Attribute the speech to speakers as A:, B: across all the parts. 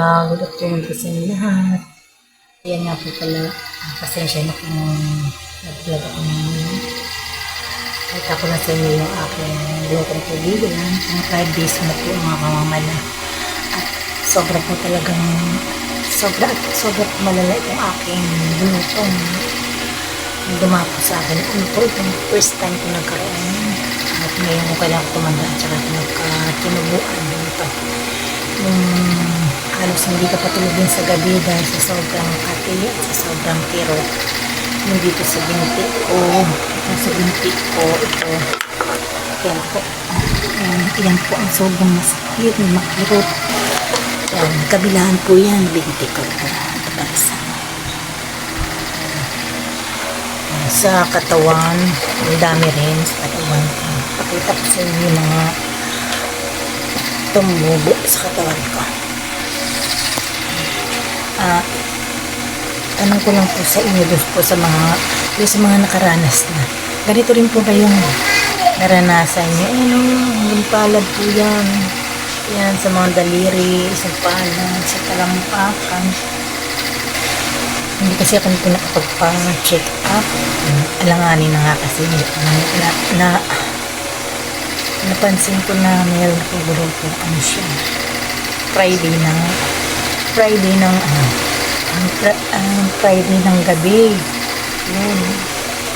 A: Ah, good afternoon po sa inyo lahat. Ayan nga po pala, ah, pasensya na kung nag-vlog ako ngayon. Kahit ako na sa inyo yung aking lutong tubigan. Ang fried days mo po mga kamamala. At sobra po talagang, sobra, sobra po malala itong aking lutong. Dumapo sa akin. Ano po itong first time ko nagkaroon. At ngayon ko kailangan ko tumanda at saka nagkatinubuan dito yung halos hindi ka patulogin sa gabi dahil sa sobrang kati at sa sobrang kirot yung dito sa binti ko. Ito sa binti ko. Ito. Yan po yan, po ang sobrang masakit makirot. Yan, kabilaan po yan binti ko sa sa katawan ang dami rin sa katawan. Pakita ko sa inyo mga tumubo sa katawan ko. Ah, tanong ko lang po sa inyo doon po sa mga sa mga nakaranas na. Ganito rin po ba yung naranasan niyo? Eh, no, yung palad po yan. Yan, sa mga daliri, sa palad, sa talampakan. Hindi kasi ako nito nakapagpa-check up. Alanganin na nga kasi na, na, na napansin ko na mayroon akong gulong po ano siya Friday ng Friday ng ano ang, ang Friday ng gabi. Yun.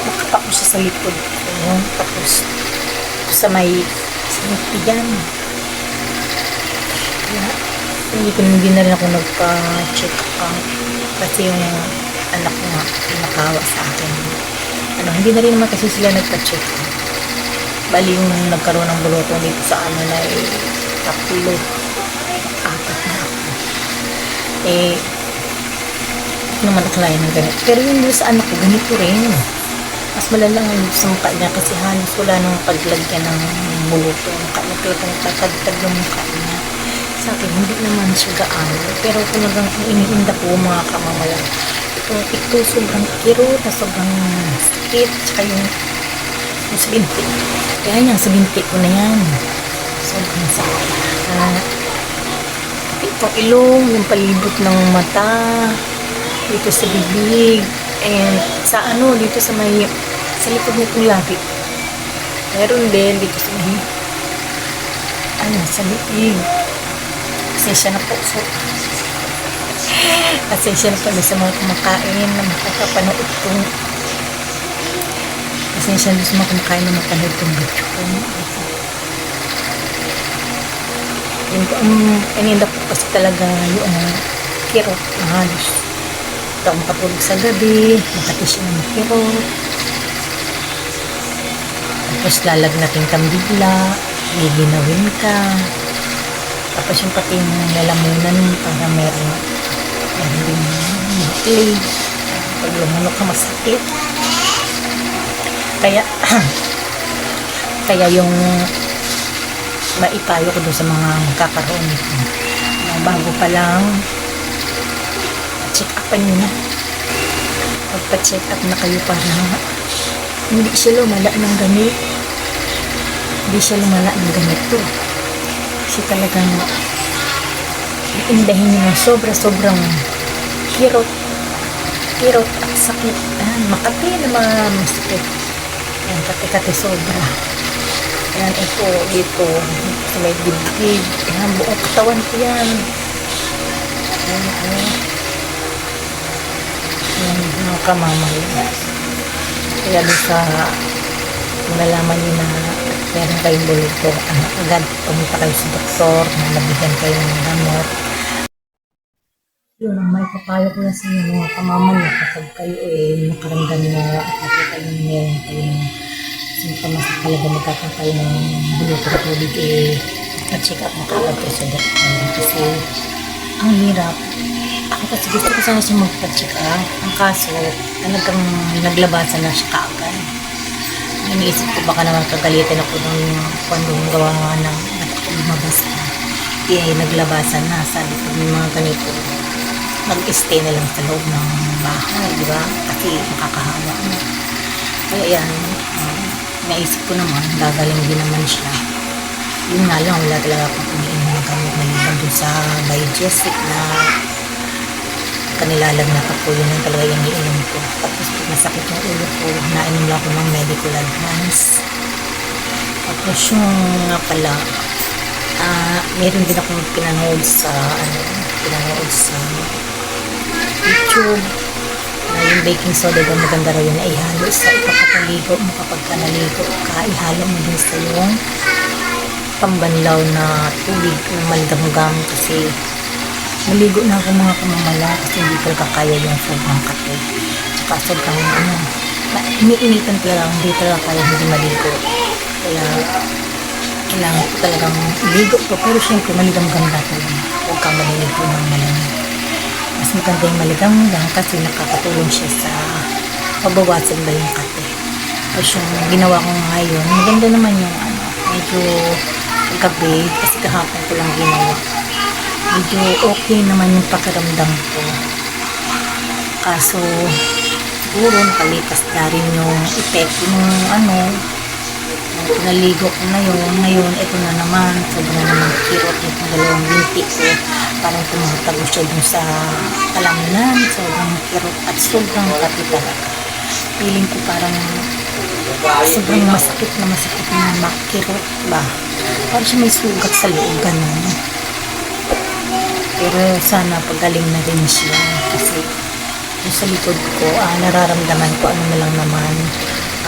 A: Nakatako siya sa likod. Ko tapos sa may tiyan. Kaya hindi ko hindi na rin ako nagpa-check up kasi yung anak ko nga nakawa sa akin. Ano hindi na rin naman kasi sila nagpa-check up. Bali yung nagkaroon ng bulutong dito sa ano na eh, tatlo. Eh, naman akalain ng ganito. Pero yung sa anak ko, ganito rin. Mas malala nga yung sa mukha niya kasi halos wala nang paglagyan ng bulutong. Kaya talagang tatagtag yung mukha niya. Sa akin, hindi naman siya gaano. Pero talagang iniinda ko mga kamamala. Ito, ito sobrang kirot na sobrang sakit. Tsaka yung yung sa binti. Kaya yan, sa binti ko na yan. Sobrang sakit. Uh, itong ilong, yung palibot ng mata, dito sa bibig, and sa ano, dito sa may, sa likod nitong labi. Meron din dito sa may, ano, sa liig. Pasensya na po. So, pasensya na pala sa mga kumakain na makakapanood kong Pasensya na sa mga kumakain na mapanood kong video ko. Yun po, ang ininda ko kasi talaga yung kirot na halos. Ito makatulog sa gabi, makati siya ng kirot. Tapos lalagnatin kang bigla, giginawin ka. Tapos yung pati yung lalamunan para meron, meron din matlig. Pag lumunok ka masakit. Kaya, kaya yung maipayo ko doon sa mga kakaroon nito. Na bago pa lang, check upan nyo na. Pagpa-check up na kayo para hindi siya lumala ng ganit. Hindi siya lumala ng ganito. Kasi talagang iindahin nyo ng sobra-sobrang kirot kirot at sakit. Ah, makati na mga masakit. Ayan, kati-kati sobra. Ayan, ito, dito, sa may dibdib. Ayan, buong katawan ko yan. Ayan, ayan. Ayan, mga kamamay. Kaya doon sa, kung nalaman nyo na meron kayong bulito, ano, agad pumunta kayo sa doktor, na nabigyan kayo ng gamot. Yun, ang may papayo ko lang sa inyo mga pamamala kapag kayo eh nakaramdam na nakita nyo meron kayong sintomas na talaga magkakaroon kayo ng buluto at tubig eh na-check up na kayo sa doktor kasi ang hirap. Ako kasi gusto ko sana siya magpa-check ang kaso talagang naglabasan na siya kaagad. Iniisip ko baka naman kagalitan ako nung kwando gawa ng lumabas ka eh naglabasan na. Sabi ko yung mga ganito mag-stay na lang sa loob ng bahay, di ba? Kasi makakahawa na. Kaya yan, uh, naisip ko naman, gagaling din naman siya. Yun nga lang, wala talaga akong umiinom ng gamot yung dun sa Digest na kanilalag na po yun ang talaga yung iinom ko. Tapos pag masakit yung ulo ko, nainom lang ako ng medical advance. Tapos yung nga pala, ah meron din akong pinanood sa, ano, pinanood sa YouTube yung baking soda daw maganda raw yun ihalo sa ipapapaligo mo kapag ka naligo ka, ihalo mo din sa yung pambanlaw na tubig na malgamgam kasi maligo na ako mga kamamala kasi hindi talaga kaya yung sobrang kape. Tsaka sobrang ano, iniinitan talaga, hindi talaga kaya hindi maligo. Kaya kailangan ko talagang ligo ko. Pero syempre maligamgam na talaga. Huwag kang maliligo ng malamig. Mas maganda yung maligamgam kasi nakakatulong siya sa pabawasan ba yung kape. Tapos yung ginawa ko ngayon, maganda naman yung ano, medyo gabi kasi kahapon ko lang ginawa medyo okay naman yung pakiramdam ko. Kaso, siguro nakalipas na rin yung epekto ng ano, nung ko na yun. Ngayon, ito na naman, sobrang na naman kirot yung dalawang binti ko. Parang tumatago siya dun sa kalamnan, sobrang kirot at sobrang kapi talaga. Feeling ko parang sobrang masakit na masakit na makirot ba. Parang siya may sugat sa loob, ganun. Pero sana pagaling na rin siya kasi yung sa likod ko, ah, nararamdaman ko ano na lang naman,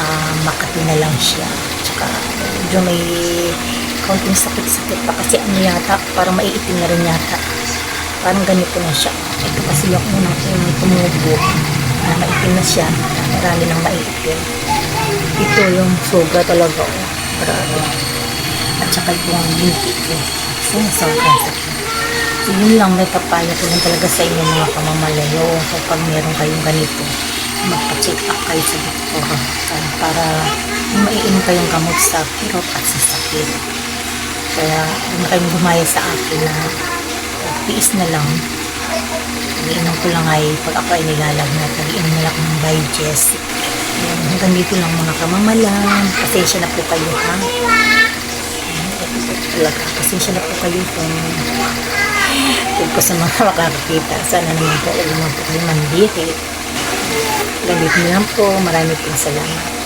A: ah, makati na lang siya. Tsaka medyo may kaunting sakit-sakit pa kasi ano yata, parang maiitim na rin yata. Parang ganito na siya. Ito kasi yung unang unang tumubo na maitim na siya. Marami nang maiitim. Ito yung soga talaga. Oh. At saka yung binti ko. So, sobrang sakit. So, yun lang, may papaya ko lang talaga sa inyo mga kamamalayo. So, pag meron kayong ganito, magpa-check up kayo sa doktor para maiinom kayong gamot sa kirot at sa sakit. Kaya, kung na kayong gumaya sa akin na tiis na lang, iniinom ko lang ay pag ako ay nilalagnat, nag-iinom na lang ng digest. Yun, hanggang dito lang mga kamamalan. Pasensya na po kayo ha. Talaga, pasensya na po kayo kung kung po sa mga makakakita. Sana po, huwag naman po kayo mandiri. Ganito na lang po. Marami pong salamat.